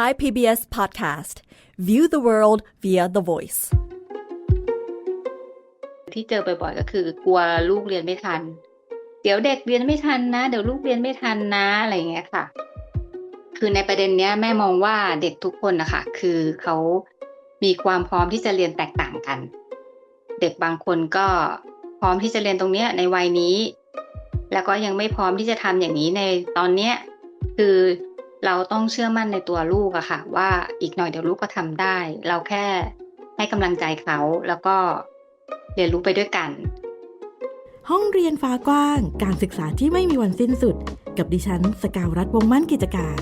Thai PBS podcast. View the world via the voice. ที่เจอบ่อยๆก็คือกลัวลูกเรียนไม่ทัน เดี๋ยวเด็กเรียนไม่ทันนะ เดี๋ยวลูกเรียนไม่ทันนะอะไรอย่างเงี้ยค่ะ คือในประเด็นเนี้ยแม่มองว่าเด็กทุกคนนะคะคือเขามีความพร้อมที่จะเรียนแตกต่างกัน เด็กบางคนก็พร้อมที่จะเรียนตรงเนี้ยในวัยนี้ แล้วก็ยังไม่พร้อมที่จะทำอย่างนี้ในตอนเนี้ยคือ เราต้องเชื่อมั่นในตัวลูกอะค่ะ ว่าอีกหน่อยเดี๋ยวลูกก็ทำได้ เราแค่ให้กำลังใจเขาแล้วก็เรียนรู้ไปด้วยกัน ห้องเรียนฟ้ากว้าง การศึกษาที่ไม่มีวันสิ้นสุด กับดิฉันสกาวรัฐวงศ์มั่นกิจการ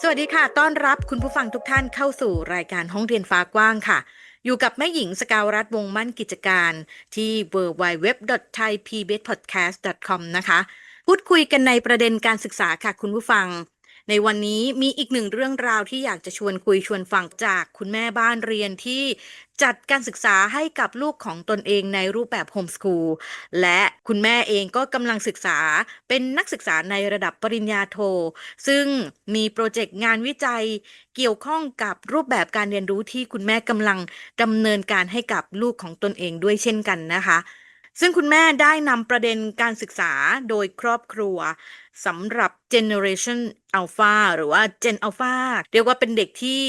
สวัสดีค่ะ ต้อนรับคุณผู้ฟังทุกท่านเข้าสู่รายการห้องเรียนฟ้ากว้างค่ะอยู่กับแม่หญิงสกาวรัฐวงศ์มั่นกิจการที่ www.thaipbspodcast.com นะคะ พูดคุยกันในประเด็นการศึกษาค่ะคุณผู้ฟัง ในวันนี้มีอีกหนึ่งเรื่องราวที่อยากจะชวนคุยชวนฟังจากคุณแม่บ้านเรียนที่จัดการศึกษาให้กับลูกของตนเองในรูปแบบโฮมส o ูลและคุณแม่เองก็กำลังศึกษาเป็นนักศึกษาในระดับปริญญาโท ซึ่งมีโปรเจกต์งานวิจัยเกี่ยวข้องกับรูปแบบการเรียนรู้ที่คุณแม่กำลังดำเนินการให้กับลูกของตนเองด้วยเช่นกันนะคะ ซึ่งคุณแม่ได้นำประเด็นการศึกษาโดยครอบครัวสำหรับ Generation Alpha หรือว่า Gen Alpha เรียกว่าเป็นเด็กที่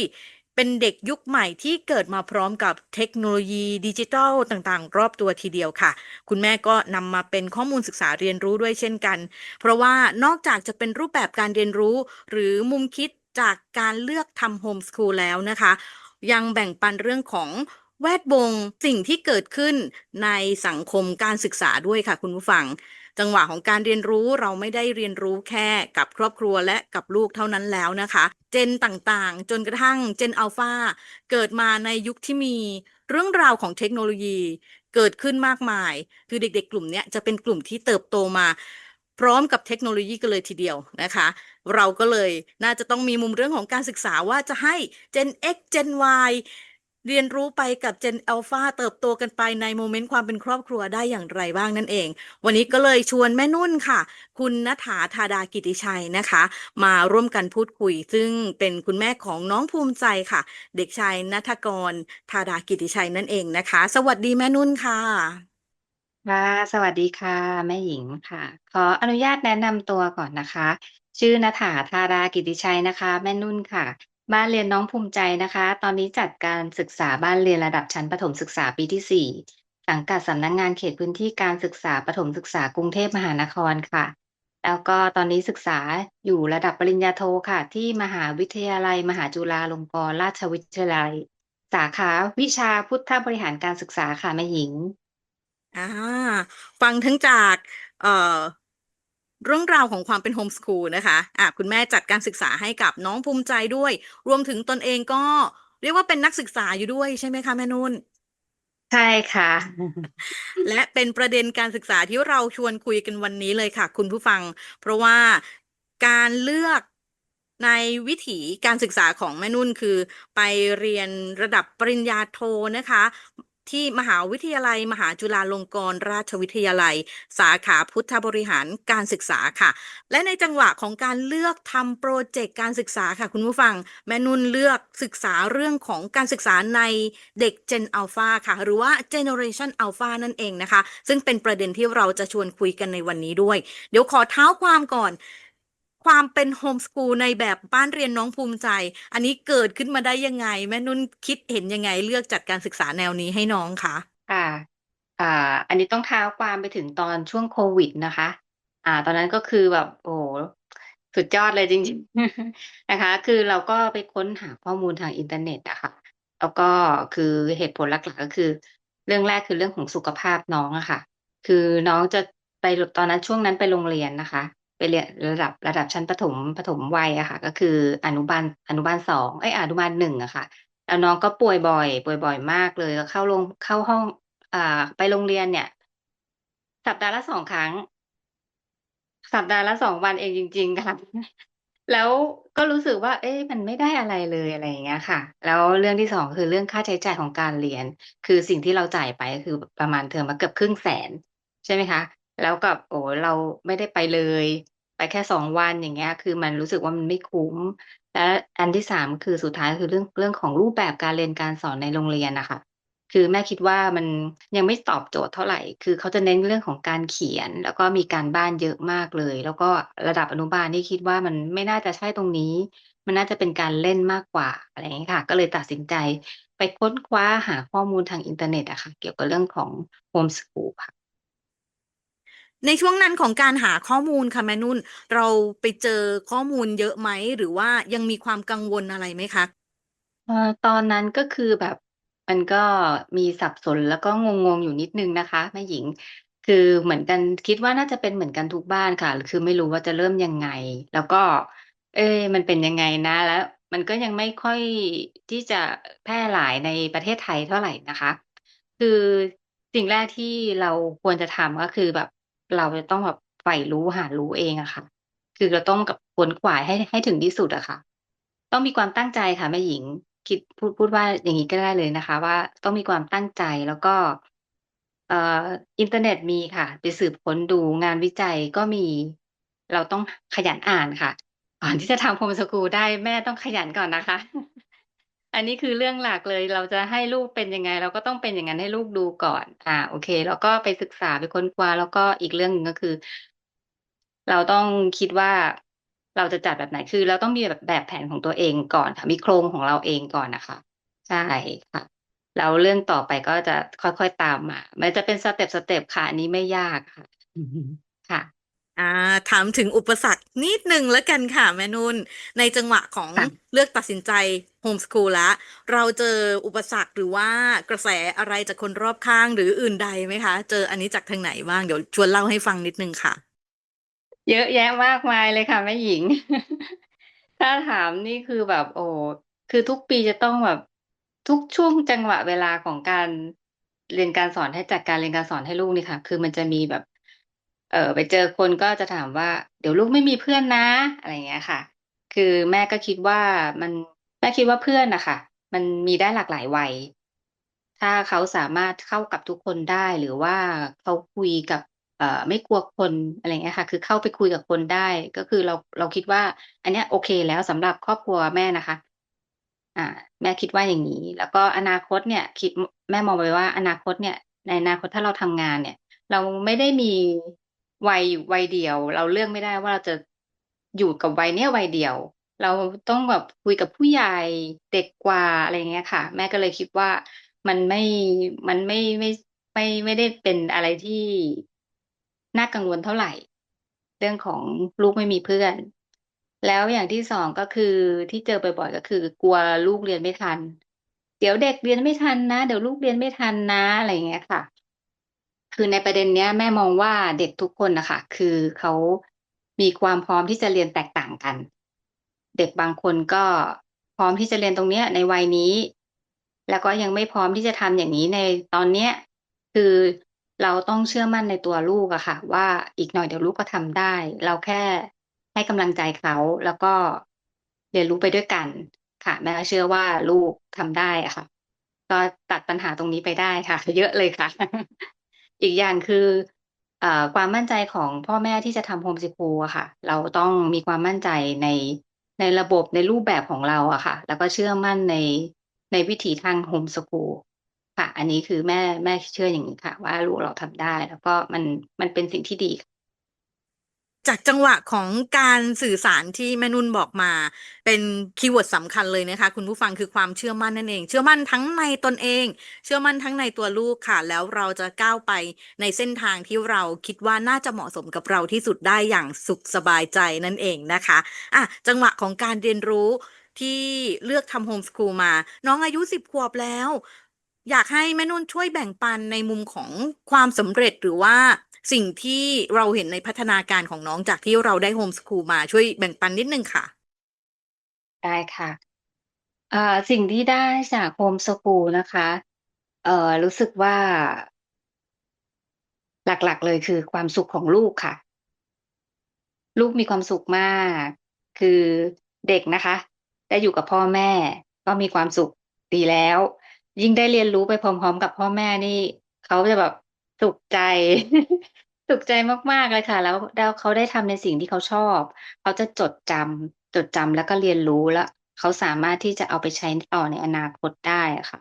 เป็นเด็กยุคใหม่ที่เกิดมาพร้อมกับเทคโนโลยีดิจิทัลต่างๆ รอบตัวทีเดียวค่ะ คุณแม่ก็นำมาเป็นข้อมูลศึกษาเรียนรู้ด้วยเช่นกัน เพราะว่านอกจากจะเป็นรูปแบบการเรียนรู้ หรือมุมคิดจากการเลือกทำโฮมส o ูลแล้วนะคะ ยังแบ่งปันเรื่องของ แวดวงสิ่งที่เกิดขึ้นในสังคมการศึกษาด้วยค่ะคุณผู้ฟัง จังหวะของการเรียนรู้เราไม่ได้เรียนรู้แค่กับครอบครัวและกับลูกเท่านั้นแล้วนะคะ เจนต่างๆ จนกระทั่งเจนอัลฟาเกิดมาในยุคที่มีเรื่องราวของเทคโนโลยีเกิดขึ้นมากมาย คือเด็กๆ กลุ่มนี้จะเป็นกลุ่มที่เติบโตมาพร้อมกับเทคโนโลยีกันเลยทีเดียวนะคะ เราก็เลยน่าจะต้องมีมุมเรื่องของการศึกษาว่าจะให้ Gen X Gen Y เรียนรู้ไปกับ Gen Alpha เติบโตกันไปในโมเมนต์ความเป็นครอบครัวได้อย่างไรบ้างนั่นเอง วันนี้ก็เลยชวนแม่นุ่นค่ะ คุณณฐาธาดากิติชัยนะคะ มาร่วมกันพูดคุย ซึ่งเป็นคุณแม่ของน้องภูมิใจค่ะ เด็กชายนัทกรธาดากิติชัยนั่นเองนะคะ สวัสดีแม่นุ่นค่ะค่ะ สวัสดีค่ะ แม่หญิงค่ะ ขออนุญาตแนะนำตัวก่อนนะคะ ชื่อณฐาธารากิติชัยนะคะ แม่นุ่นค่ะ บ้านเรียนน้องภูมิใจนะคะ ตอนนี้จัดการศึกษาบ้านเรียนระดับชั้นประถมศึกษาปีที่ 4 สังกัดสำนักงงานเขตพื้นที่การศึกษาประถมศึกษากรุงเทพมหานครค่ะ แล้วก็ตอนนี้ศึกษาอยู่ระดับปริญญาโทค่ะ ที่มหาวิทยาลัย มหาจุฬาลงกรณราชวิทยาลัย สาขาวิชาพุทธบริหารการศึกษาค่ะแม่หญิงอ่าฟังทั้งจาก เอ่อ เรื่องราวของความเป็นโฮมส o ูลนะคะอะคุณแม่จัดการศึกษาให้กับน้องภูมิใจด้วย รวมถึงตนเองก็เรียกว่าเป็นนักศึกษาอยู่ด้วยใช่ไหมคะแม่นุ่น ใช่ค่ะ และเป็นประเด็นการศึกษาที่เราชวนคุยกันวันนี้เลยค่ะ คุณผู้ฟัง เพราะว่าการเลือกในวิถีการศึกษาของแม่นุ่นคือ ไปเรียนระดับปริญญาโทนะคะ ที่มหาวิทยาลัย มหาจุฬาลงกรณราชวิทยาลัย สาขาพุทธบริหารการศึกษาค่ะ และในจังหวะของการเลือกทำโปรเจกต์การศึกษาค่ะ คุณผู้ฟัง แม่นุ่นเลือกศึกษาเรื่องของการศึกษาในเด็ก Gen Alpha ค่ะ หรือว่า Generation Alpha นั่นเองนะคะ ซึ่งเป็นประเด็นที่เราจะชวนคุยกันในวันนี้ด้วย เดี๋ยวขอเท้าความก่อน ความเป็นโฮมส o ูลในแบบบ้านเรียนน้องภูมิใจ อันนี้เกิดขึ้นมาได้ยังไง แม่นุ่นคิดเห็นยังไงเลือกจัดการศึกษาแนวนี้ให้น้องคะค่ะอ่าอันนี้ต้องเท้าความไปถึงตอนช่วงโควิดนะคะ อ่า ตอนนั้นก็คือแบบโอ้สุดยอดเลยจริงๆนะคะ คือเราก็ไปค้นหาข้อมูลทางอินเทอร์เน็ตอะค่ะ แล้วก็คือเหตุผลหลักๆก็คือ เรื่องแรกคือเรื่องของสุขภาพน้องอะค่ะ คือน้องจะไปตอนนั้นช่วงนั้นไปโรงเรียนนะคะ เรียนระดับระดับชั้นประถมประถมวัยอะค่ะ ก็คืออนุบาลอนุบาลสองเอ้ยอนุบาลหนึ่งอะค่ะแล้วน้องก็ป่วยบ่อย ป่วยบ่อยมากเลยแล้วเข้าโรงเข้าห้องอ่าไปโรงเรียนเนี่ย สัปดาห์ละสองครั้ง สัปดาห์ละสองวันเองจริง ๆค่ะแล้วก็รู้สึกว่า เอ๊ะมันไม่ได้อะไรเลยอะไรอย่างเงี้ยค่ะ แล้วเรื่องที่สองคือเรื่องค่าใช้จ่ายของการเรียน คือสิ่งที่เราจ่ายไปคือประมาณเทอมละเกือบครึ่งแสน ใช่ไหมคะ แล้วกับโอ้เราไม่ได้ไปเลย ไปแค่ 2 วันอย่างเงี้ย คือมันรู้สึกว่ามันไม่คุ้ม และอันที่ 3 คือสุดท้าย คือเรื่อง เรื่องของรูปแบบการเรียนการสอนในโรงเรียนน่ะค่ะ คือแม่คิดว่ามันยังไม่ตอบโจทย์เท่าไร คือเขาจะเน้นเรื่องของการเขียน แล้วก็มีการบ้านเยอะมากเลย แล้วก็ระดับอนุบาลนี่คิดว่ามันไม่น่าจะใช่ตรงนี้ มันน่าจะเป็นการเล่นมากกว่า อะไรอย่างงี้ค่ะ ก็เลยตัดสินใจไปค้นคว้าหาข้อมูลทางอินเทอร์เน็ตอะค่ะ เกี่ยวกับเรื่องของ Home-school ค่ะ ในช่วงนั้นของการหาข้อมูลค่ะแม่นุ่น เราไปเจอข้อมูลเยอะไหม หรือว่ายังมีความกังวลอะไรไหมคะ?เออตอนนั้นก็คือแบบ มันก็มีสับสน แล้วก็งง ๆ อยู่นิดหนึ่งนะคะแม่หญิง คือเหมือนกัน คิดว่าน่าจะเป็นเหมือนกันทุกบ้านค่ะ คือไม่รู้ว่าจะเริ่มยังไง แล้วก็ เอ๊ มันเป็นยังไงนะ แล้วมันก็ยังไม่ค่อยที่จะแพร่หลายในประเทศไทยเท่าไรนะคะ คือสิ่งแรกที่เราควรจะทำ ก็คือแบบ เราจะต้องแบบใฝ่รู้หารู้เองอะค่ะ คือเราต้องกับขวนขวายให้ให้ถึงที่สุดอะค่ะ ต้องมีความตั้งใจค่ะแม่หญิง คิดพูดพูดว่าอย่างงี้ก็ได้เลยนะคะ ว่าต้องมีความตั้งใจแล้วก็ เอ่ออินเทอร์เน็ตมีค่ะ ไปสืบค้นดูงานวิจัยก็มี เราต้องขยันอ่านค่ะก่อนที่จะทำ Home-school ได้แม่ต้องขยันก่อนนะคะ อันนี้คือเรื่องหลักเลยเราจะให้ลูกเป็นยังไง เราก็ต้องเป็นอย่างงั้นให้ลูกดูก่อนอาโอเคเราก็ไปศึกษาไปค้นคว้าแล้วก็อีกเรื่องหนึ่งก็คือ เราต้องคิดว่าเราจะจัดแบบไหนคือ เราต้องมีแบบแบบแผนของตัวเองก่อนค่ะมีโครงของเราเองก่อนน่ะค่ะใช่ค่ะแล้วเรื่องต่อไปก็จะค่อยๆตามมา มันจะเป็นสเต็ปๆค่ะอันนี้ไม่ยากค่ะอือฮึค่ะ อาถามถึงอุปสรรคนิดหนึ่งแล้วกันค่ะ แม่นุ่น ในจังหวะของค่ะ เลือกตัดสินใจ Home-school แล้วเราเจออุปสรรคหรือว่ากระแสอะไรจากคนรอบข้างหรืออื่นใดไหมคะ?เจออันนี้จากทางไหนบ้าง?เดี๋ยวชวนเล่าให้ฟังนิดหนึ่งค่ะ เยอะแยะมากมายเลยค่ะแม่หญิง ถ้าถามนี่คือแบบโอ้โฮคือทุกปีจะต้องแบบทุกช่วงจังหวะเวลาของการเรียนการสอนให้จัดการเรียนการสอนให้ลูกนี่ค่ะ คือมันจะมีแบบ เออไปเจอคนก็จะถามว่า"เดี๋ยวลูกไม่มีเพื่อนนะ"อะไรเงี้ยค่ะ คือแม่ก็คิดว่ามันแม่คิดว่าเพื่อนนะคะมันมีได้หลากหลายวัย ถ้าเขาสามารถเข้ากับทุกคนได้หรือว่าเขาคุยกับ เอ่อไม่กลัวคนอะไรเงี้ยค่ะ คือเข้าไปคุยกับคนได้ ก็คือเราเราคิดว่า อันเนี้ยโอเคแล้วสำหรับครอบครัวแม่นะคะ อ่า แม่คิดว่าอย่างงี้ แล้วก็อนาคตเนี่ย คิดแม่มองไว้ว่าอนาคตเนี่ย ในอนาคตถ้าเราทำงานเนี่ย เราไม่ได้มี วัยอยู่วัยเดียว เราเลือกไม่ได้ว่าเราจะอยู่กับวัยเนี้ยวัยเดียว เราต้องแบบคุยกับผู้ใหญ่เด็กกว่าอะไรเงี้ยค่ะ แม่ก็เลยคิดว่ามันไม่มันไม่ไม่ไม่ไม่ได้เป็นอะไรที่น่ากังวลเท่าไหร่ เรื่องของลูกไม่มีเพื่อน แล้วอย่างที่2ก็คือที่เจอบ่อยๆก็คือ กลัวลูกเรียนไม่ทัน"เดี๋ยวเด็กเรียนไม่ทันนะ เดี๋ยวลูกเรียนไม่ทันนะ"อะไรเงี้ยค่ะ คือในประเด็นเนี้ยแม่มองว่าเด็กทุกคนนะคะคือเขามีความพร้อมที่จะเรียนแตกต่างกัน เด็กบางคนก็พร้อมที่จะเรียนตรงเนี้ยในวัยนี้ แล้วก็ยังไม่พร้อมที่จะทำอย่างงี้ในตอนเนี้ย คือเราต้องเชื่อมั่นในตัวลูกอะค่ะ ว่าอีกหน่อยเดี๋ยวลูกก็ทำได้ เราแค่ให้กำลังใจเขาแล้วก็เรียนรู้ไปด้วยกันค่ะแม่เชื่อว่าลูกทำได้อะค่ะ ก็ตัดปัญหาตรงนี้ไปได้ค่ะ เยอะเลยค่ะ อีกอย่างคืออความมั่นใจของพ่อแม่ที่จะทำโฮมสกูลอะค่ะ เราต้องมีความมั่นใจในในระบบในรูปแบบของเราอะค่ะ แล้วก็เชื่อมั่นในในวิถีทางโฮมสกูลค่ะ อันนี้คือแม่แม่เชื่ออย่างนี้ค่ะ ว่าลูกเราทำได้ แล้วก็มันมันเป็นสิ่งที่ดีค่ะ จากจังหวะของการสื่อสารที่แม่นุ่นบอกมา เป็นคีย์เวิร์ดสำคัญเลยนะคะ คุณผู้ฟังคือความเชื่อมั่นนั่นเอง เชื่อมั่นทั้งในตนเอง เชื่อมั่นทั้งในตัวลูกค่ะ แล้วเราจะก้าวไปในเส้นทางที่เราคิดว่าน่าจะเหมาะสมกับเราที่สุดได้อย่างสุขสบายใจนั่นเองนะคะอะจังหวะของการเรียนรู้ที่เลือกทำ Home-school มา น้องอายุ 10 ขวบแล้ว อยากให้แม่นุ่นช่วยแบ่งปันในมุมของความสำเร็จหรือว่าสิ่งที่เราเห็นในพัฒนาการของน้องจากที่เราได้ Home-school มาช่วยแบ่งปันนิดนึงค่ะ ได้ค่ะอ่าสิ่งที่ได้จาก Home-school นะคะเอ่อรู้สึกว่า หลักๆเลยคือความสุขของลูกค่ะ ลูกมีความสุขมาก คือเด็กนะคะ ได้อยู่กับพ่อแม่ ก็มีความสุขดีแล้ว ยิ่งได้เรียนรู้ไปพร้อม ๆ กับพ่อแม่นี่ เขาจะแบบสุขใจ สุขใจมากๆเลยค่ะ แล้วแล้วเขาได้ทำในสิ่งที่เขาชอบ เขาจะจดจำจดจำแล้วก็เรียนรู้แล้ว เขาสามารถที่จะเอาไปใช้ต่อในอนาคตได้อะค่ะ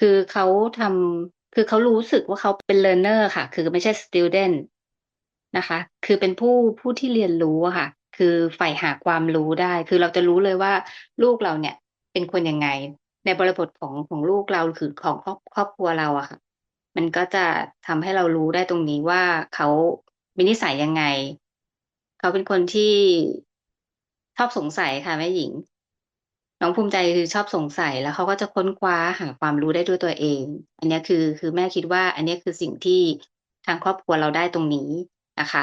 คือเขาทำคือเขารู้สึกว่าเขาเป็น learner ค่ะ คือไม่ใช่ student นะคะ คือเป็นผู้ผู้ที่เรียนรู้อะค่ะ คือใฝ่หาความรู้ได้ คือเราจะรู้เลยว่าลูกเราเนี่ยเป็นคนยังไง ในบริบทของของลูกเราคือของครอบครอบครัวเราอะค่ะ มันก็จะทำให้เรารู้ได้ตรงนี้ว่าเขามีนิสัยยังไง เขาเป็นคนที่ชอบสงสัยค่ะแม่หญิง น้องภูมิใจคือชอบสงสัยแล้วเขาก็จะค้นคว้าหาความรู้ได้ด้วยตัวเอง อันนี้คือคือแม่คิดว่า อันนี้คือสิ่งที่ทางครอบครัวเราได้ตรงนี้นะคะ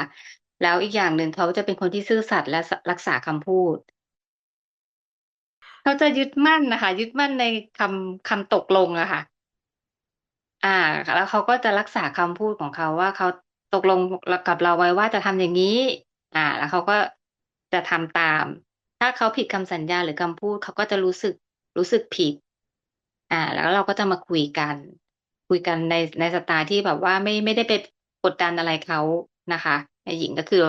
แล้วอีกอย่างหนึ่งเขาจะเป็นคนที่ซื่อสัตย์และรักษาคำพูด เขาจะยึดมั่นนะคะ ยึดมั่นในคำคำตกลงอะค่ะ อ่า แล้วเขาก็จะรักษาคำพูดของเขาว่าเขาตกลงกับเราไว้ว่าจะทำอย่างงี้ อ่า แล้วเขาก็จะทำตาม ถ้าเขาผิดคำสัญญาหรือคำพูดเขาก็จะรู้สึกรู้สึกผิด อ่า แล้วเราก็จะมาคุยกัน คุยกันในในสไตล์ที่แบบว่าไม่ไม่ได้ไปกดดันอะไรเขานะคะแม่หญิงก็คือ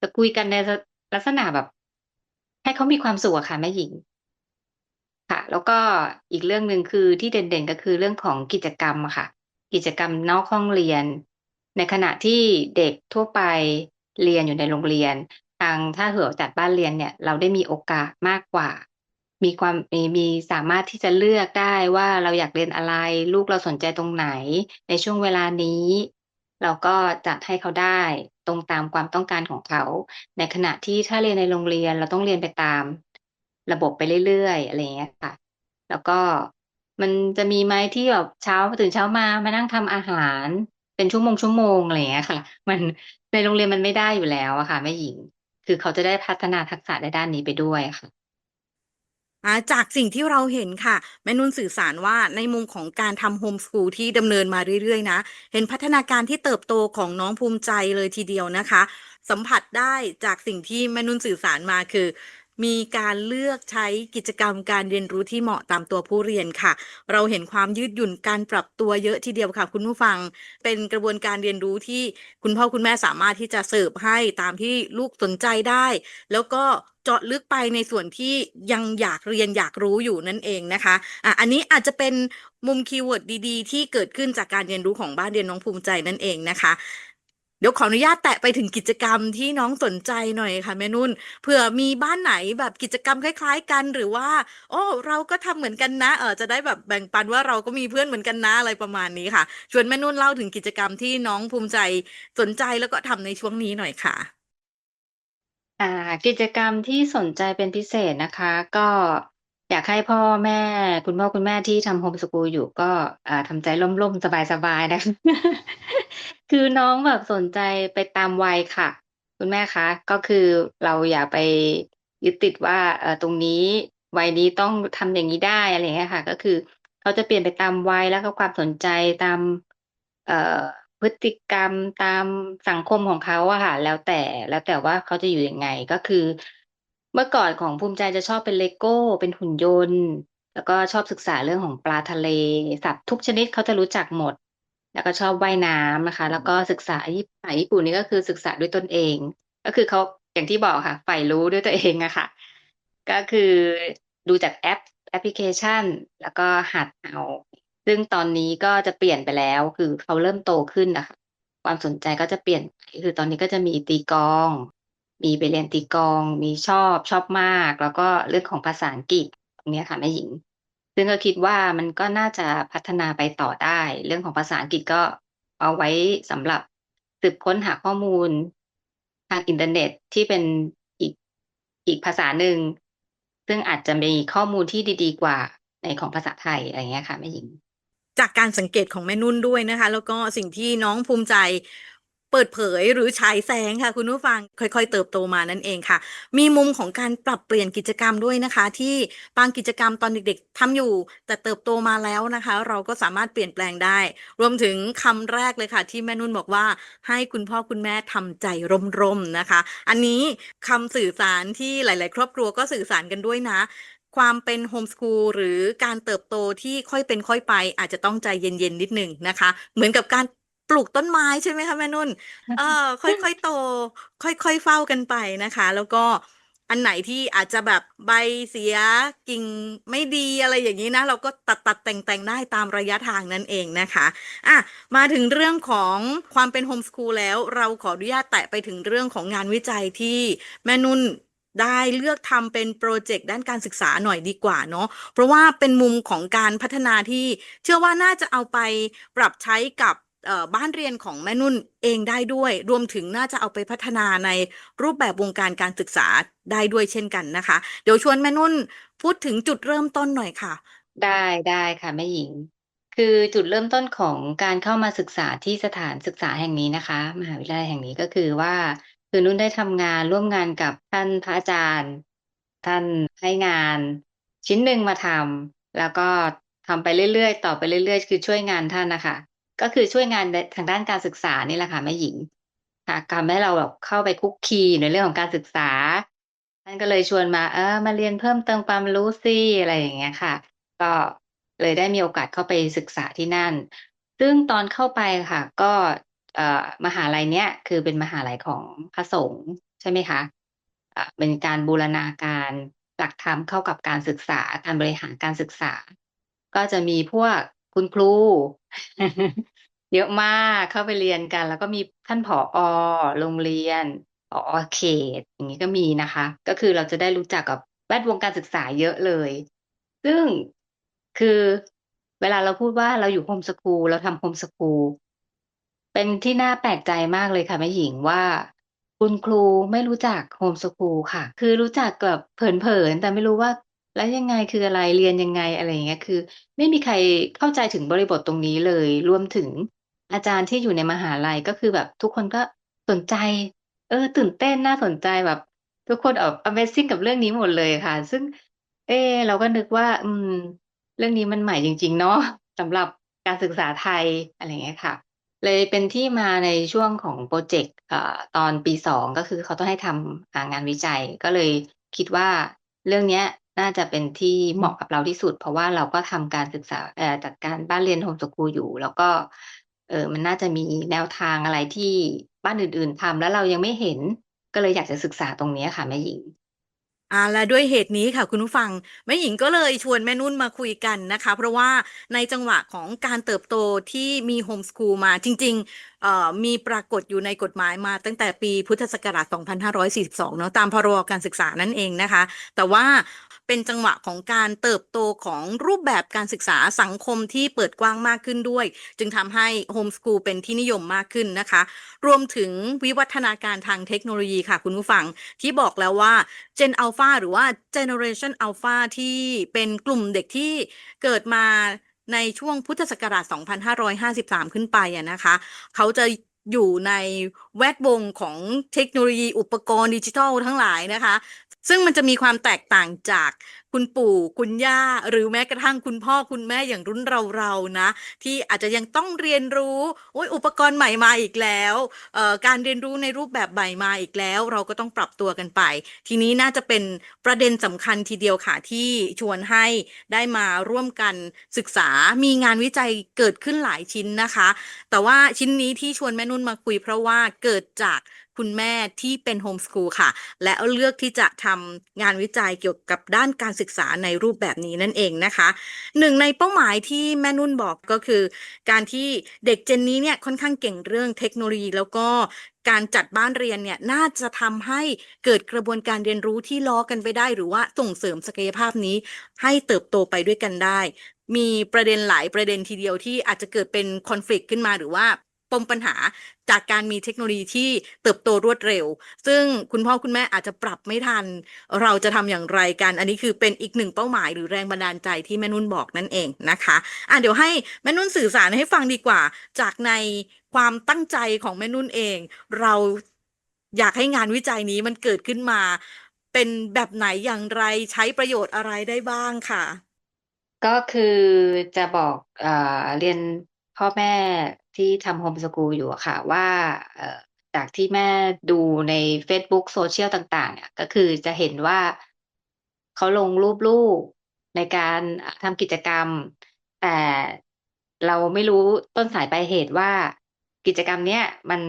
จะคุยกันในลักษณะแบบ ให้เขามีความสุขอะค่ะแม่หญิง ค่ะ แล้วก็อีกเรื่องหนึ่งคือที่เด่นๆก็คือเรื่องของกิจกรรมค่ะ กิจกรรมนอกห้องเรียน ในขณะที่เด็กทั่วไปเรียนอยู่ในโรงเรียน ทางถ้าเผื่อจัดบ้านเรียนเนี่ยเราได้มีโอกาสมากกว่า มีความมีมีสามารถที่จะเลือกได้ว่าเราอยากเรียนอะไร ลูกเราสนใจตรงไหน ในช่วงเวลานี้ เราก็จัดให้เขาได้ตรงตามความต้องการของเขา ในขณะที่ถ้าเรียนในโรงเรียนเราต้องเรียนไปตาม ระบบไปเรื่อยๆ อะไรอย่างเงี้ยค่ะ แล้วก็มันจะมีไหมที่แบบเช้าตื่นเช้ามามานั่งทำอาหารเป็นชั่วโมงๆอะไรอย่างเงี้ยค่ะ มันในโรงเรียนมันไม่ได้อยู่แล้วอะค่ะแม่หญิง คือเขาจะได้พัฒนาทักษะในด้านนี้ไปด้วยค่ะอาจากสิ่งที่เราเห็นค่ะ แม่นุ่นสื่อสารว่าในมุมของการทำโฮมสกูลที่ดำเนินมาเรื่อยๆ นะ เห็นพัฒนาการที่เติบโตของน้องภูมิใจเลยทีเดียวนะคะ สัมผัสได้จากสิ่งที่แม่นุ่นสื่อสารมาคือ มีการเลือกใช้กิจกรรมการเรียนรู้ที่เหมาะตามตัวผู้เรียนค่ะ เราเห็นความยืดหยุ่นการปรับตัวเยอะทีเดียวค่ะ คุณผู้ฟัง เป็นกระบวนการเรียนรู้ที่คุณพ่อคุณแม่สามารถที่จะเสิร์ฟให้ตามที่ลูกสนใจได้ แล้วก็เจาะลึกไปในส่วนที่ยังอยากเรียนอยากรู้อยู่นั่นเองนะคะอ่าอันนี้อาจจะเป็นมุมคีย์เวิร์ดดี ๆ ที่เกิดขึ้นจากการเรียนรู้ของบ้านเรียนน้องภูมิใจนั่นเองนะคะ เดี๋ยวขออนุญาตแตะไปถึงกิจกรรมที่น้องสนใจหน่อยค่ะแม่นุ่นเผื่อมีบ้านไหนแบบกิจกรรมคล้าย ๆ กันหรือว่า โอ้เราก็ทำเหมือนกันนะเออจะได้แบบแบ่งปันว่าเราก็มีเพื่อนเหมือนกันนะอะไรประมาณนี้ค่ะ ชวนแม่นุ่นเล่าถึงกิจกรรมที่น้องภูมิใจสนใจแล้วก็ทำในช่วงนี้หน่อยค่ะอ่ากิจกรรมที่สนใจเป็นพิเศษนะคะ ก็ อยากให้พ่อแม่ คุณพ่อคุณแม่ที่ทำโฮมสกูลอยู่ก็อ่าทำใจร่มๆ สบายๆ นะ คือน้องแบบสนใจไปตามวัยค่ะ คุณแม่คะ ก็คือเราอย่าไปยึดติดว่าเอ่อตรงนี้วัยนี้ต้องทำอย่างงี้ได้อะไรเงี้ยค่ะ ก็คือเขาจะเปลี่ยนไปตามวัยแล้วก็ความสนใจตาม เอ่อพฤติกรรมตามสังคมของเขาอะค่ะ แล้วแต่แล้วแต่ว่าเขาจะอยู่ยังไงก็คือ เมื่อก่อนของภูมิใจจะชอบเป็น LEGO เป็นหุ่นยนต์ แล้วก็ชอบศึกษาเรื่องของปลาทะเล สัตว์ทุกชนิดเขาจะรู้จักหมด แล้วก็ชอบว่ายน้ำนะคะ แล้วก็ศึกษาญี่ภาษาญี่ปุ่นนี่ก็คือศึกษาด้วยตนเอง ก็คือเขาอย่างที่บอกค่ะใฝ่รู้ด้วยตัวเองอะค่ะ ก็คือดูจากแอปแอปพลิเคชัน แล้วก็หัดเอา ซึ่งตอนนี้ก็จะเปลี่ยนไปแล้ว คือเขาเริ่มโตขึ้นนะคะ ความสนใจก็จะเปลี่ยนไปคือตอนนี้ก็จะมีตีกลอง มีไปเรียนตีกอง มีชอบชอบมาก แล้วก็เรื่องของภาษาอังกฤษตรงนี้ค่ะแม่หญิง ซึ่งก็คิดว่ามันก็น่าจะพัฒนาไปต่อได้ เรื่องของภาษาอังกฤษก็เอาไว้สำหรับสืบค้นหาข้อมูลทางอินเทอร์เน็ตที่เป็นอีกอีกภาษาหนึ่ง ซึ่งอาจจะมีข้อมูลที่ดีๆกว่าในของภาษาไทยอะไรเงี้ยค่ะแม่หญิง จากการสังเกตของแม่นุ่นด้วยนะคะ แล้วก็สิ่งที่น้องภูมิใจ เปิดเผยหรือฉายแสงค่ะคุณผู้ฟังค่อยๆ เติบโตมานั่นเองค่ะ มีมุมของการปรับเปลี่ยนกิจกรรมด้วยนะคะ ที่บางกิจกรรมตอนเด็กๆทำอยู่ แต่เติบโตมาแล้วนะคะ เราก็สามารถเปลี่ยนแปลงได้ รวมถึงคำแรกเลยค่ะ ที่แม่นุ่นบอกว่าให้คุณพ่อคุณแม่ทำใจร่มๆนะคะ อันนี้คำสื่อสารที่หลาย ๆ ครอบครัวก็สื่อสารกันด้วยนะความเป็นโฮมสกูลหรือการเติบโตที่ค่อยเป็นค่อยไป อาจจะต้องใจเย็นๆนิดหนึ่งนะคะ เหมือนกับการ ปลูกต้นไม้ใช่ไหมคะแม่นุ่น เออ ค่อยๆโต ค่อยๆเฝ้ากันไปนะคะ แล้วก็อันไหนที่อาจจะแบบใบเสียกิ่งไม่ดีอะไรอย่างนี้นะ เราก็ตัดตัดแต่งแต่งได้ตามระยะทางนั่นเองนะคะอะมาถึงเรื่องของความเป็นโฮมสคูลแล้ว เราขออนุญาตแตะไปถึงเรื่องของงานวิจัยที่แม่นุ่นได้เลือกทำเป็นโปรเจกต์ด้านการศึกษาหน่อยดีกว่าเนาะเพราะว่าเป็นมุมของการพัฒนาที่เชื่อว่าน่าจะเอาไปปรับใช้กับเอ่อ บ้านเรียนของแม่นุ่นเองได้ด้วย รวมถึงน่าจะเอาไปพัฒนาในรูปแบบวงการการศึกษาได้ด้วยเช่นกันนะคะ เดี๋ยวชวนแม่นุ่นพูดถึงจุดเริ่มต้นหน่อยค่ะ ได้ได้ค่ะแม่หญิง คือจุดเริ่มต้นของการเข้ามาศึกษาที่สถานศึกษาแห่งนี้นะคะ มหาวิทยาลัยแห่งนี้ก็คือว่า คือนุ่นได้ทำงานร่วมงานกับท่านพระอาจารย์ ท่านให้งาน ชิ้นหนึ่งมาทำแล้วก็ทำไปเรื่อยๆ ต่อไปเรื่อยๆ คือช่วยงานท่านนะคะ ก็คือช่วยงานทางด้านการศึกษานี่แหละค่ะแม่หญิงค่ะทำให้เราแบบเข้าไปคุกคีในเรื่องของการศึกษาท่านก็เลยชวนมาเออมาเรียนเพิ่มเติมความรู้สิอะไรอย่างเงี้ยค่ะ ก็เลยได้มีโอกาสเข้าไปศึกษาที่นั่น ซึ่งตอนเข้าไปค่ะ ก็เอ่อมหาลัยเนี้ยคือเป็นมหาลัยของพระสงฆ์ใช่ไหมคะะเป็นการบูรณาการหลักธรรมเข้ากับการศึกษาการบริหารการศึกษา ก็จะมีพวกคุณครู เยอะมากเข้าไปเรียนกัน แล้วก็มีท่านผอโรงเรียนผอเขต อย่างนี้ก็มีนะคะ ก็คือเราจะได้รู้จักกับแวดวงการศึกษาเยอะเลย ซึ่งคือเวลาเราพูดว่าเราอยู่โฮมสคูลเราทำโฮมสคูลเป็นที่น่าแปลกใจมากเลยค่ะแม่หญิงว่าคุณครูไม่รู้จักโฮมสคูลค่ะ คือรู้จักแบบเผินๆแต่ไม่รู้ว่าแล้วยังไงคืออะไรเรียนยังไงอะไรอย่างเงี้ยคือ ไม่มีใครเข้าใจถึงบริบทตรงนี้เลย รวมถึง อาจารย์ที่อยู่ในมหาลัยก็คือแบบทุกคนก็สนใจ เออ ตื่นเต้นน่าสนใจแบบ ทุกคนแบบ Amazing กับเรื่องนี้หมดเลยค่ะ ซึ่ง เอ๊เราก็นึกว่า อืม เรื่องนี้มันใหม่จริง ๆ เนาะสำหรับการศึกษาไทยอะไรเงี้ยค่ะ เลยเป็นที่มาในช่วงของพรเจกต์เอ่อตอนปี2ก็คือเขาต้องให้ทำงานวิจัย ก็เลยคิดว่าเรื่องเนี้ยน่าจะเป็นที่เหมาะกับเราที่สุด เพราะว่าเราก็ทำการศึกษาเอ่อจัดการบ้านเรียนโฮมสคูลอยู่ แล้วก็ เออมันน่าจะมีแนวทางอะไรที่บ้านอื่น ๆทำแล้วเรายังไม่เห็น ก็เลยอยากจะศึกษาตรงนี้ค่ะแม่หญิง อ่าและด้วยเหตุนี้ค่ะ คุณผู้ฟังแม่หญิงก็เลยชวนแม่นุ่นมาคุยกันนะคะ เพราะว่าในจังหวะของการเติบโตที่มีโฮมสคูลมาจริง ๆ มีปรากฏอยู่ในกฎหมายมาตั้งแต่ปีพุทธศักราช 2542 เนาะตามพรบการศึกษานั่นเองนะคะ แต่ว่าเป็นจังหวะของการเติบโตของรูปแบบการศึกษาสังคมที่เปิดกว้างมากขึ้นด้วย จึงทำให้โฮมสคูลเป็นที่นิยมมากขึ้นนะคะ รวมถึงวิวัฒนาการทางเทคโนโลยีค่ะคุณผู้ฟัง ที่บอกแล้วว่า Gen Alpha หรือว่า Generation Alpha ที่เป็นกลุ่มเด็กที่เกิดมา ในช่วงพุทธศักราช 2553 ขึ้นไปอะนะคะ เขาจะอยู่ในแวดวงของเทคโนโลยีอุปกรณ์ดิจิทัลทั้งหลายนะคะ ซึ่งมันจะมีความแตกต่างจากคุณปู่คุณย่า หรือแม้กระทั่งคุณพ่อคุณแม่อย่างรุ่นเราๆนะ ที่อาจจะยังต้องเรียนรู้โอ้ยอุปกรณ์ใหม่มาอีกแล้วการเรียนรู้ในรูปแบบใหม่มาอีกแล้ว เราก็ต้องปรับตัวกันไป ทีนี้น่าจะเป็นประเด็นสำคัญทีเดียวค่ะที่ชวนให้ได้มาร่วมกันศึกษามีงานวิจัยเกิดขึ้นหลายชิ้นนะคะ แต่ว่าชิ้นนี้ที่ชวนแม่นุ่นมาคุยเพราะว่าเกิดจาก คุณแม่ที่เป็นโฮมสคูลค่ะ และเลือกที่จะทำงานวิจัยเกี่ยวกับด้านการศึกษาในรูปแบบนี้นั่นเองนะคะหนึ่งในเป้าหมายที่แม่นุ่นบอกก็คือ การที่เด็กเจนนี้เนี่ยค่อนข้างเก่งเรื่องเทคโนโลยีแล้วก็การจัดบ้านเรียนเนี่ยน่าจะทำให้เกิดกระบวนการเรียนรู้ที่ล้อกันไปได้ หรือว่าส่งเสริมศักยภาพนี้ให้เติบโตไปด้วยกันได้ มีประเด็นหลายประเด็นทีเดียวที่อาจจะเกิดเป็นคอน FLICT ขึ้นมาหรือว่า ปมปัญหาจากการมีเทคโนโลยีที่เติบโตรวดเร็ว ซึ่งคุณพ่อคุณแม่อาจจะปรับไม่ทัน เราจะทำอย่างไรกัน อันนี้คือเป็นอีกหนึ่งเป้าหมายหรือแรงบันดาลใจที่แม่นุ่นบอกนั่นเองนะคะอะเดี๋ยวให้แม่นุ่นสื่อสารให้ฟังดีกว่า จากในความตั้งใจของแม่นุ่นเอง เราอยากให้งานวิจัยนี้มันเกิดขึ้นมา เป็นแบบไหนอย่างไรใช้ประโยชน์อะไรได้บ้างค่ะ ก็คือจะบอกเอเรียนพ่อแม่ ที่ทำโฮมสกูลอยู่ค่ะ ว่าจากที่แม่ดูใน Facebook โซเชียลต่างๆเนี่ยก็คือจะเห็นว่าเขาลงรูปลูกในการทำกิจกรรม แต่เราไม่รู้ต้นสายปลายเหตุว่ากิจกรรมเนี้ยมัน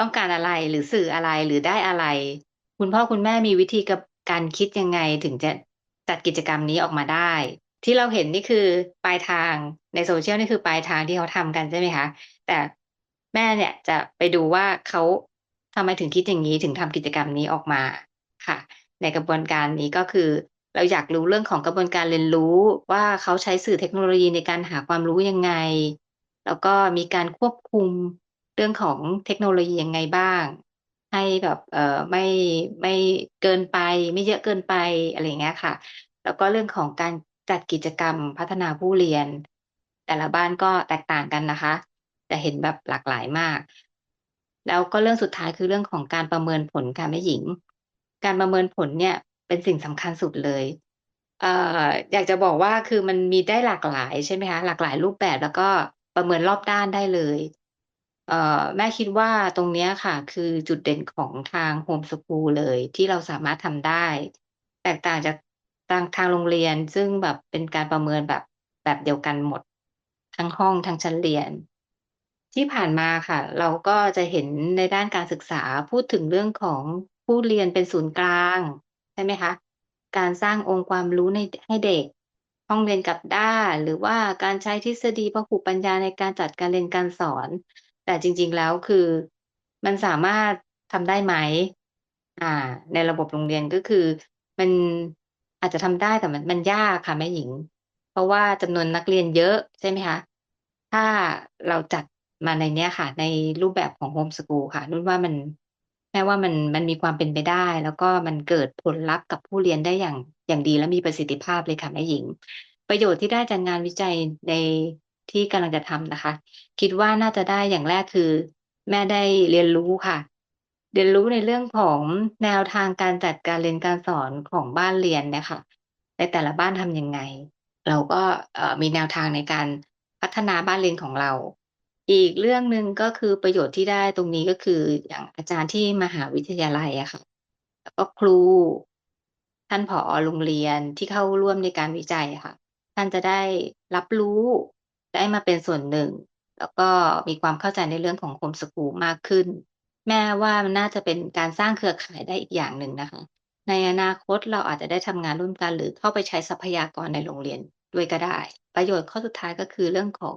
ต้องการอะไรหรือสื่ออะไรหรือได้อะไร คุณพ่อคุณแม่มีวิธีกับการคิดยังไงถึงจะจัดกิจกรรมนี้ออกมาได้ ที่เราเห็นนี่คือปลายทางในโซเชียลนี่คือปลายทางที่เขาทำกันใช่ไหมคะแต่แม่เนี่ยจะไปดูว่าเขาทำไมถึงคิดอย่างนี้ถึงทำกิจกรรมนี้ออกมาค่ะ ในกระบวนการนี้ก็คือ เราอยากรู้เรื่องของกระบวนการเรียนรู้ว่าเขาใช้สื่อเทคโนโลยีในการหาความรู้ยังไง แล้วก็มีการควบคุมเรื่องของเทคโนโลยียังไงบ้าง ให้แบบเอ่อไม่ไม่เกินไป ไม่เยอะเกินไปอะไรเงี้ยค่ะ แล้วก็เรื่องของการ จัดกิจกรรมพัฒนาผู้เรียน แต่ละบ้านก็แตกต่างกันนะคะจะเห็นแบบหลากหลายมาก แล้วก็เรื่องสุดท้ายคือเรื่องของการประเมินผลค่ะแม่หญิง การประเมินผลเนี่ยเป็นสิ่งสำคัญสุดเลยเอ่ออยากจะบอกว่าคือมันมีได้หลากหลายใช่ไหมคะหลากหลายรูปแบบแล้วก็ประเมินรอบด้านได้เลยเอ่อแม่คิดว่าตรงนี้ค่ะ คือจุดเด่นของทางโฮมสคูลเลย ที่เราสามารถทำได้ แตกต่างจาก ทางทางโรงเรียนซึ่งแบบเป็นการประเมินแบบแบบเดียวกันหมด ทั้งห้องทั้งชั้นเรียน ที่ผ่านมาค่ะ เราก็จะเห็นในด้านการศึกษาพูดถึงเรื่องของผู้เรียนเป็นศูนย์กลาง ใช่ไหมคะ การสร้างองค์ความรู้ในให้เด็ก ห้องเรียนกับด้าหรือว่าการใช้ทฤษฎีพหุปัญญาในการจัดการเรียนการสอน แต่จริง ๆแล้วคือมันสามารถทำได้ไหมอ่า ในระบบโรงเรียนก็คือ มัน อาจจะทำได้แต่มันมันยากค่ะแม่หญิง เพราะว่าจำนวนนักเรียนเยอะใช่ไหมคะถ้าเราจัดมาในเนี้ยค่ะ ในรูปแบบของโฮมสคูลค่ะนุ่นว่ามันแม่ว่ามันมันมีความเป็นไปได้ แล้วก็มันเกิดผลลัพธ์กับผู้เรียนได้อย่างอย่างดีและมีประสิทธิภาพเลยค่ะแม่หญิง ประโยชน์ที่ได้จากงานวิจัยในที่กำลังจะทำนะคะ คิดว่าน่าจะได้อย่างแรกคือ แม่ได้เรียนรู้ค่ะ เรียนรู้ในเรื่องของแนวทางการจัดการเรียนการสอนของบ้านเรียนเนี่ยค่ะในแต่ละบ้านทำยังไง เราก็มีแนวทางในการพัฒนาบ้านเรียนของเรา อีกเรื่องหนึ่งก็คือประโยชน์ที่ได้ตรงนี้ก็คืออย่างอาจารย์ที่มหาวิทยาลัยอะค่ะแล้วก็ครู ท่านผอโรงเรียนที่เข้าร่วมในการวิจัยค่ะ ท่านจะได้รับรู้ได้มาเป็นส่วนหนึ่ง แล้วก็มีความเข้าใจในเรื่องของโฮมสคูลมากขึ้น แม่ว่ามันน่าจะเป็นการสร้างเครือข่ายได้อีกอย่างหนึ่งนะคะ ในอนาคตเราอาจจะได้ทำงานร่วมกัน หรือเข้าไปใช้ทรัพยากรในโรงเรียนด้วยก็ได้ ประโยชน์ข้อสุดท้ายก็คือเรื่องของ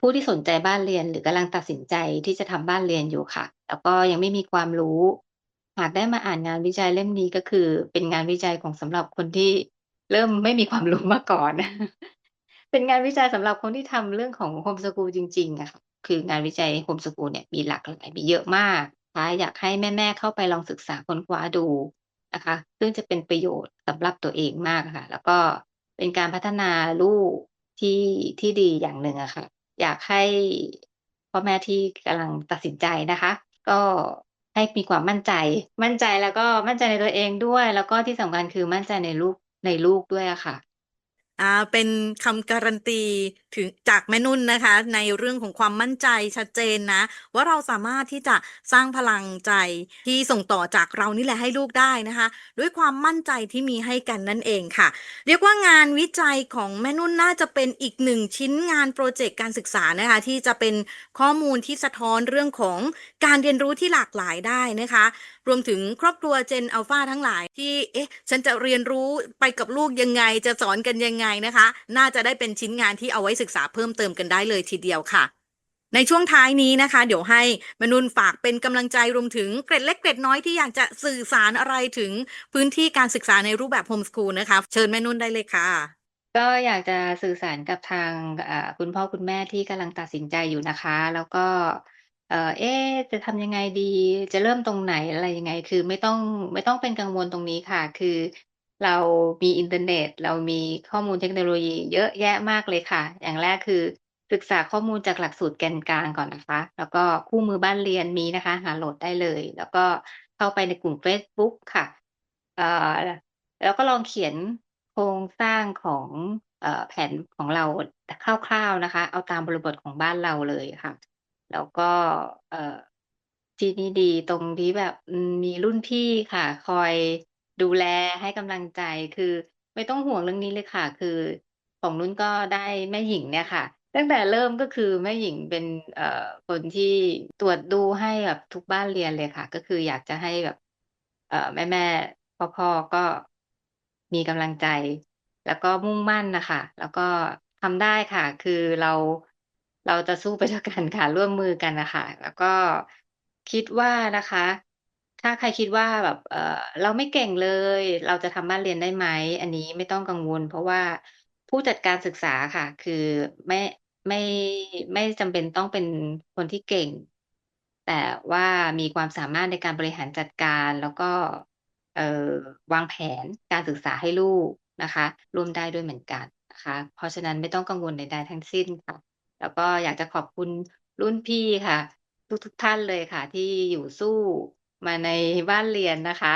ผู้ที่สนใจบ้านเรียน หรือกำลังตัดสินใจที่จะทำบ้านเรียนอยู่ค่ะ แล้วก็ยังไม่มีความรู้ หากได้มาอ่านงานวิจัยเล่มนี้ก็คือ เป็นงานวิจัยของสำหรับคนที่เริ่มไม่มีความรู้มาก่อน เป็นงานวิจัยสำหรับคนที่ทำเรื่องของโฮมสคูลจริงๆอะค่ะ คืองานวิจัยโฮมสคูลเนี่ยมีหลากหลายมีเยอะมากนะคะอยากให้แม่ ๆ เข้าไปลองศึกษาค้นคว้าดูนะคะ ซึ่งจะเป็นประโยชน์สำหรับตัวเองมากค่ะ แล้วก็เป็นการพัฒนาลูกที่ที่ดีอย่างหนึ่งอะค่ะ อยากให้พ่อแม่ที่กำลังตัดสินใจนะคะ ก็ให้มีความมั่นใจ มั่นใจแล้วก็มั่นใจในตัวเองด้วย แล้วก็ที่สำคัญคือมั่นใจในลูกในลูกด้วยอะค่ะ อ่า เป็นคำการันตีถึงจากแม่นุ่นนะคะ ในเรื่องของความมั่นใจชัดเจนนะ ว่าเราสามารถที่จะสร้างพลังใจที่ส่งต่อจากเรานี่แหละให้ลูกได้นะคะ ด้วยความมั่นใจที่มีให้กันนั่นเองค่ะ เรียกว่างานวิจัยของแม่นุ่นน่าจะเป็นอีกหนึ่งชิ้นงานโปรเจกต์การศึกษานะคะ ที่จะเป็นข้อมูลที่สะท้อนเรื่องของการเรียนรู้ที่หลากหลายได้นะคะ รวมถึงครอบครัวเจนอัลฟาทั้งหลายที่เอ๊ะฉันจะเรียนรู้ไปกับลูกยังไง จะสอนกันยังไงนะคะ น่าจะได้เป็นชิ้นงานที่เอาไว้ศึกษาเพิ่มเติมกันได้เลยทีเดียวค่ะในช่วงท้ายนี้นะคะ เดี๋ยวให้มนุนฝากเป็นกำลังใจรวมถึงเกร็ดเล็กเกร็ดน้อยที่อยากจะสื่อสารอะไรถึงพื้นที่การศึกษาในรูปแบบโฮมสคูลนะคะ เชิญแม่นุ่นได้เลยค่ะ ก็อยากจะสื่อสารกับทางคุณพ่อคุณแม่ที่กำลังตัดสินใจอยู่นะคะ แล้วก็ เอ่อ เอ๊ะ จะทำยังไงดี จะเริ่มตรงไหน อะไรยังไง คือไม่ต้อง ไม่ต้องเป็นกังวลตรงนี้ค่ะ คือเรามีอินเทอร์เน็ต เรามีข้อมูลเทคโนโลยีเยอะแยะมากเลยค่ะ อย่างแรกคือศึกษาข้อมูลจากหลักสูตรแกนกลางก่อนนะคะ แล้วก็คู่มือบ้านเรียนมีนะคะ หาโหลดได้เลย แล้วก็เข้าไปในกลุ่มเฟซบุ๊กค่ะ เอ่อ แล้วก็ลองเขียนโครงสร้างของ เอ่อ แผนของเราคร่าว ๆ นะคะ เอาตามบริบทของบ้านเราเลยค่ะ แล้วก็ เอ่อ ที่นี่ดีตรงที่แบบ อืม มีรุ่นพี่ค่ะ คอยดูแลให้กำลังใจ คือไม่ต้องห่วงเรื่องนี้เลยค่ะ คือของนุ่นก็ได้แม่หญิงเนี่ยค่ะ ตั้งแต่เริ่ม ก็คือแม่หญิงเป็น เอ่อ คนที่ตรวจดูให้แบบทุกบ้านเรียนเลยค่ะ ก็คืออยากจะให้แบบ เอ่อ แม่แม่พ่อพ่อ ๆ ก็ มีกำลังใจ แล้วก็มุ่งมั่นนะคะแล้วก็ทำได้ค่ะ คือเรา เราจะสู้ไปด้วยกันค่ะร่วมมือกันนะคะแล้วก็คิดว่านะคะ ถ้าใครคิดว่าแบบเออเราไม่เก่งเลย เราจะทำบ้านเรียนได้ไหมอันนี้ไม่ต้องกังวล เพราะว่าผู้จัดการศึกษาค่ะ คือไม่ไม่ไม่จำเป็นต้องเป็นคนที่เก่ง แต่ว่ามีความสามารถในการบริหารจัดการแล้วก็เอ่อวางแผนการศึกษาให้ลูกนะคะร่วมได้ด้วยเหมือนกันนะคะ เพราะฉะนั้นไม่ต้องกังวลใดๆทั้งสิ้นค่ะ แล้วก็อยากจะขอบคุณรุ่นพี่ค่ะ ทุกๆท่านเลยค่ะ ที่อยู่สู้มาในบ้านเรียนนะคะ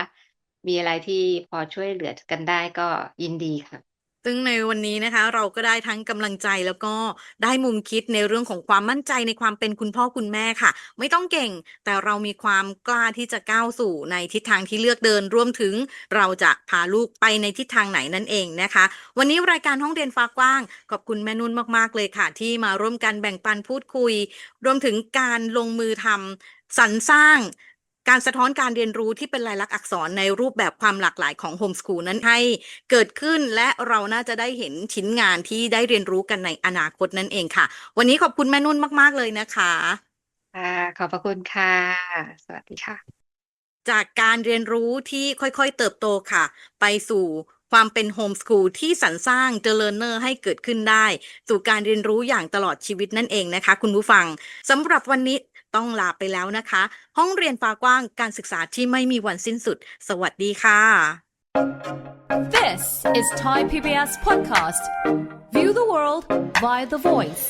มีอะไรที่พอช่วยเหลือกันได้ก็ยินดีค่ะ ซึ่งในวันนี้นะคะ เราก็ได้ทั้งกำลังใจแล้วก็ได้มุมคิดในเรื่องของความมั่นใจในความเป็นคุณพ่อคุณแม่ค่ะ ไม่ต้องเก่ง แต่เรามีความกล้าที่จะก้าวสู่ในทิศทางที่เลือกเดินรวมถึง เราจะพาลูกไปในทิศทางไหนนั่นเองนะคะ วันนี้รายการห้องเรียนฟ้ากว้าง ขอบคุณแม่นุ่นมากๆเลยค่ะ ที่มาร่วมกันแบ่งปันพูดคุย รวมถึงการลงมือทำสรรสร้าง การสะท้อนการเรียนรู้ที่เป็นลายลักษณ์อักษรในรูปแบบความหลากหลายของโฮมส o ูลนั้นให้เกิดขึ้นและเราน่าจะได้เห็นชิ้นงานที่ได้เรียนรู้กันในอนาคตนั่นเองค่ะ วันนี้ขอบคุณแม่นุ่นมาก ๆ เลยนะคะค่ะขอบพระคุณค่ะ สวัสดีค่ะ จากการเรียนรู้ที่ค่อยๆเติบโตค่ะ ไปสู่ความเป็นโฮมส o ูลที่สรรสร้างเจริญเนอร์ให้เกิดขึ้นได้ สู่การเรียนรู้อย่างตลอดชีวิตนั่นเองนะคะ คุณผู้ฟังสำหรับวันนี้ ต้องลาไปแล้วนะคะ ห้องเรียนฟ้ากว้างการศึกษาที่ไม่มีวันสิ้นสุด สวัสดีค่ะ This is Thai PBS Podcast. View the world via the voice.